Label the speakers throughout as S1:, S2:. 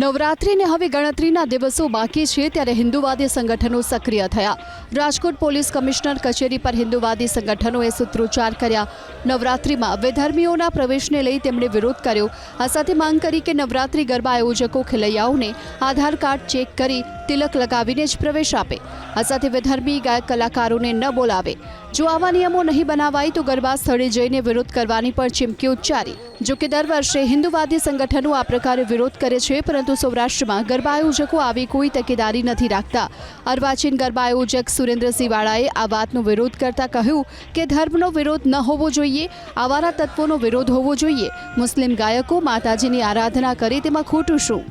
S1: નવરાત્રિને હવે ગણતરીના દિવસો બાકી છે ત્યારે હિન્દુવાદી સંગઠનો સક્રિય થયા. રાજકોટ પોલીસ કમિશનર કચેરી પર હિન્દુવાદી સંગઠનોએ સૂત્રોચ્ચાર કર્યા. નવરાત્રિમાં વિધર્મીઓના પ્રવેશને લઈ તેમણે વિરોધ કર્યો. આ સાથે માંગ કરી કે નવરાત્રિ ગરબા આયોજકો ખેલૈયાઓને આધાર કાર્ડ ચેક કરી તિલક લગાવીને જ પ્રવેશ આપે. આ સાથે વિધર્મી ગાયક કલાકારોને ન બોલાવે. જો આવા નિયમો નહીં બનાવાય તો ગરબા સ્થળે જઈને વિરોધ કરવાની પણ ચીમકી ઉચ્ચારી. જો કે દર વર્ષે હિન્દુવાદી સંગઠનો આ પ્રકારે વિરોધ કરે છે, પરંતુ સૌરાષ્ટ્રમાં ગરબા આયોજકો આવી કોઈ તકેદારી નથી રાખતા. અર્વાચીન ગરબા આયોજક સુરેન્દ્રસિંહ વાળાએ આ વાતનો વિરોધ કરતા કહ્યું કે ધર્મનો વિરોધ ન હોવો જોઈએ, આવારા તત્વોનો વિરોધ હોવો જોઈએ. મુસ્લિમ ગાયકો માતાજીની આરાધના કરે તેમાં ખોટું શું?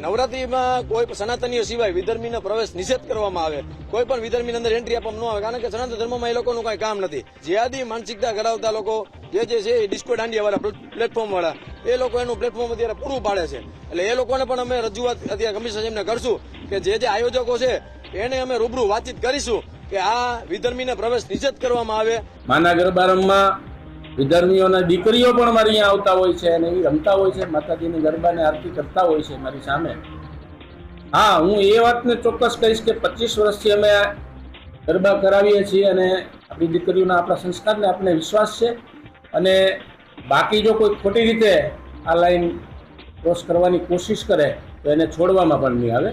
S2: નવરાત્રીમાં કોઈ સનાતનીઓ સિવાય વિધર્મીનો પ્રવેશ નિષેધ કરવામાં આવે, કોઈ પણ વિધર્મીની અંદર એન્ટ્રી આપવામાં ન આવે, કારણ કે સનાતન ધર્મમાં એ લોકોનું કઈ કામ નથી. જેહાદી માનસિકતા ધરાવતા લોકો, જે જે છે એ ડિસ્કો દાંડિયા પ્લેટફોર્મ વાળા એ લોકો એનું પ્લેટફોર્મ અત્યારે પૂરું પાડે છે. એટલે એ લોકોને પણ અમે રજૂઆત અત્યારે કમિશન એમને કરશું કે જે જે આયોજકો છે, એને અમે રૂબરૂ વાતચીત કરીશું કે આ વિધર્મીને પ્રવેશ નિષેધ કરવામાં આવે.
S3: માના ગરબા રમવા વિધર્મીઓના દીકરીઓ પણ મારી અહીંયા આવતા હોય છે અને એ રમતા હોય છે, માતાજીની ગરબાને આરતી કરતા હોય છે મારી સામે. હા, હું એ વાતને ચોક્કસ કહીશ કે પચીસ વર્ષથી અમે ગરબા કરાવીએ છીએ અને આપણી દીકરીઓના આપણા સંસ્કારને આપણે વિશ્વાસ છે. અને બાકી જો કોઈ ખોટી રીતે આ લાઈન ક્રોસ કરવાની કોશિશ કરે, તો એને છોડવામાં પણ નહીં આવે.